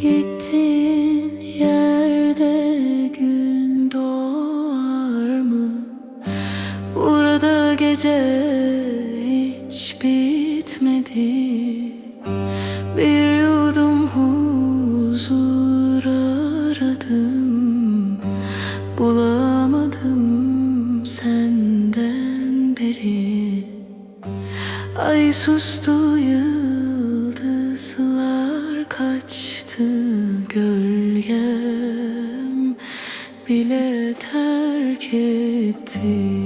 Gittiğin yerde gün doğar mı? Burada gece hiç bitmedi. Bir yudum huzur aradım. Bulamadım senden beri. Ay sustu yıldızlar kaçtı terk etti.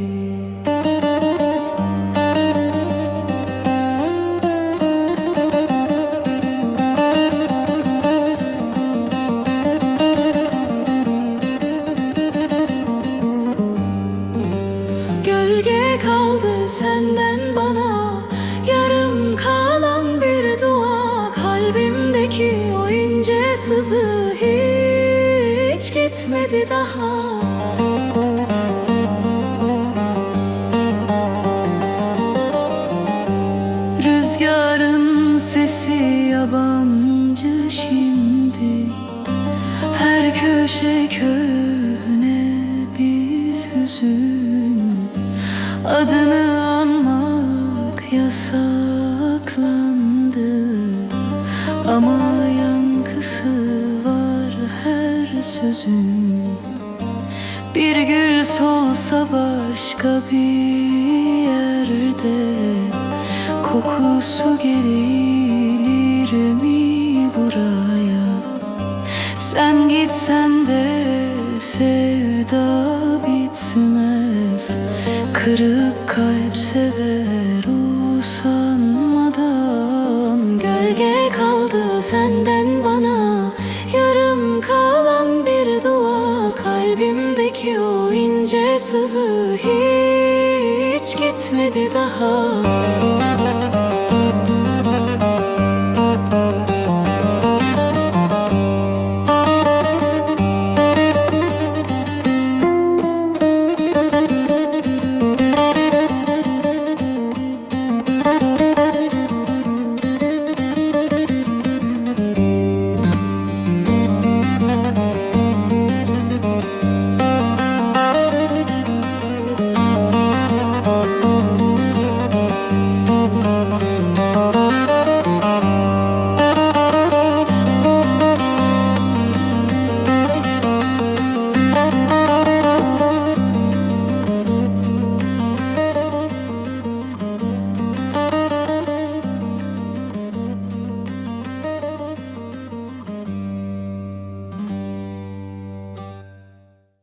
Gölge kaldı senden bana. Yarım kalan bir dua. Kalbimdeki o ince sızı Hiç gitmedi daha. Rüzgarın sesi yabancı şimdi. Her köşe köhne bir hüzün. Adını anmak yasaklandı. Ama sözün Bir gül solsa başka bir yerde Kokusu gelir mi buraya? Sen gitsen de sevda bitmez. Kırık kalp sever usanmadan. Gölge kaldı senden bana Yarım dua Kalbimdeki o ince sızı Hiç gitmedi daha